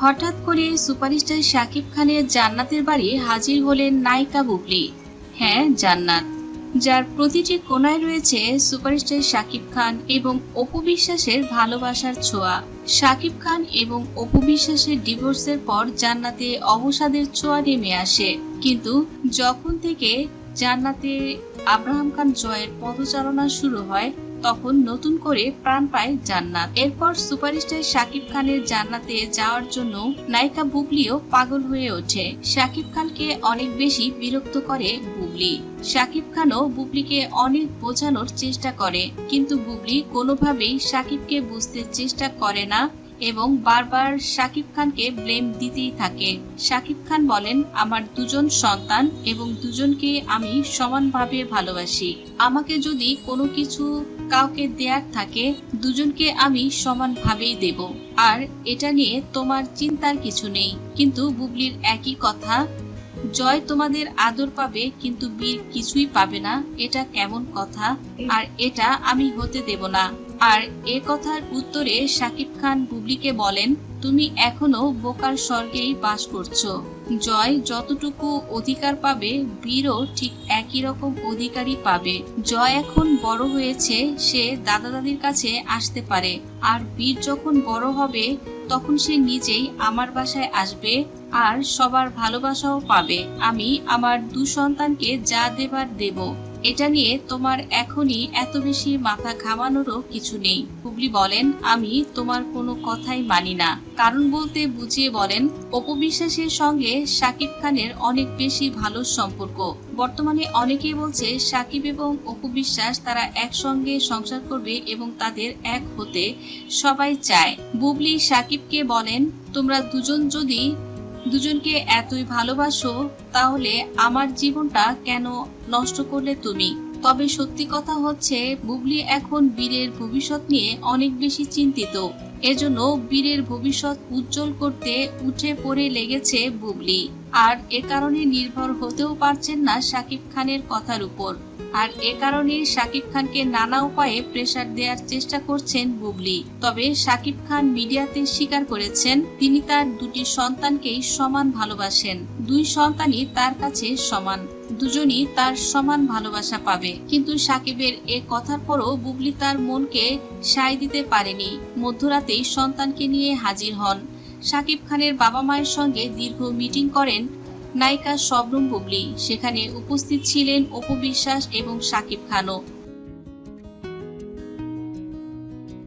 হঠাৎ করে সুপারস্টার শাকিব খানের জান্নাতের বাড়ি হাজির হলেন নায়িকা বুবলি। হ্যাঁ জান্নাত। যার প্রতিটি কোনায় রয়েছে সুপারস্টার শাকিব খান এবং অপু বিশ্বাসের ভালোবাসার ছোঁয়া। শাকিব খান এবং অপু বিশ্বাসের ডিভোর্সের পর জান্নাতে অবসাদের ছোঁয়া নেমে আসে। কিন্তু যখন থেকে জান্নাতে আব্রাহাম খান জয়ের পদচারণা শুরু হয় তখন নতুন করে প্রাণ পায় জান্নাত। এরপর সুপারস্টার শাকিব খানের জান্নাতে যাওয়ার জন্য নায়িকা বুবলিও পাগল হয়ে ওঠে। শাকিব খানকে অনেক বেশি বিরক্ত করে বুবলি। শাকিব খানও বুবলিকে অনেক বোঝানোর চেষ্টা করে, কিন্তু বুবলি কোনোভাবেই শাকিবকে বুঝতে চেষ্টা করে না। এবং বারবার শাকিব খানকে ব্লেম দিতেই থাকে। শাকিব খান বলেন, আমার দুজন সন্তান এবং দুজনকে আমি সমানভাবে ভালোবাসি। আমাকে যদি কোনো কিছু কাউকে দেয়ার থাকে, দুজনকে আমি সমানভাবেই দেব। আর এটা নিয়ে তোমার চিন্তার কিছু নেই। কিন্তু বুবলির একই কথা, জয় তোমাদের আদর পাবে, কিন্তু বীর কিছুই পাবে না। এটা কেমন কথা? আর এটা আমি হতে দেব না। আর এ কথার উত্তরে শাকিব খান বুবলিকে বলেন, তুমি এখনও বোকার স্বর্গেই বাস করছ। জয় যতটুকু অধিকার পাবে, বীরও ঠিক একই রকম অধিকারই পাবে। জয় এখন বড় হয়েছে, সে দাদা দাদির কাছে আসতে পারে। আর বীর যখন বড় হবে, তখন সে নিজেই আমার বাসায় আসবে আর সবার ভালোবাসাও পাবে। আমি আমার দু সন্তানকে যা দেবার দেব। এটা নিয়ে তোমার এখনই এত বেশি মাথা ঘামানোরও কিছু নেই। হুবলি বলেন, আমি তোমার কোনো কথাই মানি না। কারণ বলতে বুঝিয়ে বলেন অপবিশ্বাসের সঙ্গে শাকিব খানের অনেক বেশি ভালো সম্পর্ক। বর্তমানে অনেকেই বলছে, সাকিব এবং অপবিশ্বাস তারা একসঙ্গে সংসার করবে এবং তাদের এক হতে সবাই চায়। বুবলি সাকিবকে বলেন, তোমরা দুজন যদি দুজনকে এতই ভালোবাসো, তাহলে আমার জীবনটা কেন নষ্ট করলে তুমি? তবে সত্যি কথা হচ্ছে, বুবলি এখন বীরের ভবিষ্যৎ নিয়ে অনেক বেশি চিন্তিত। এজন্য বীরের ভবিষ্যৎ উজ্জ্বল করতে উঠে পড়ে লেগেছে বুবলি। আর এ কারণে নির্ভর হতেও পারছেন না শাকিব খানের কথার উপর। আর এ কারণে শাকিব খানকে নানা উপায়ে প্রেসার দেওয়ার চেষ্টা করছেন বুবলি। তবে শাকিব খান মিডিয়াতে স্বীকার করেছেন, তিনি তার দুটি সন্তানকেই সমান ভালোবাসেন। দুই সন্তানই তার কাছে সমান, দুজনই তার সমান ভালোবাসা পাবে। কিন্তু সাকিবের এ কথার পরও বুবলি তার মনকে সায় দিতে পারেনি। মধ্যরাতেই সন্তানকে নিয়ে হাজির হন। সাকিব খানের বাবা মায়ের সঙ্গে দীর্ঘ মিটিং করেন নায়িকা শবনম বুবলি। সেখানে উপস্থিত ছিলেন অপু বিশ্বাস এবং সাকিব খানও।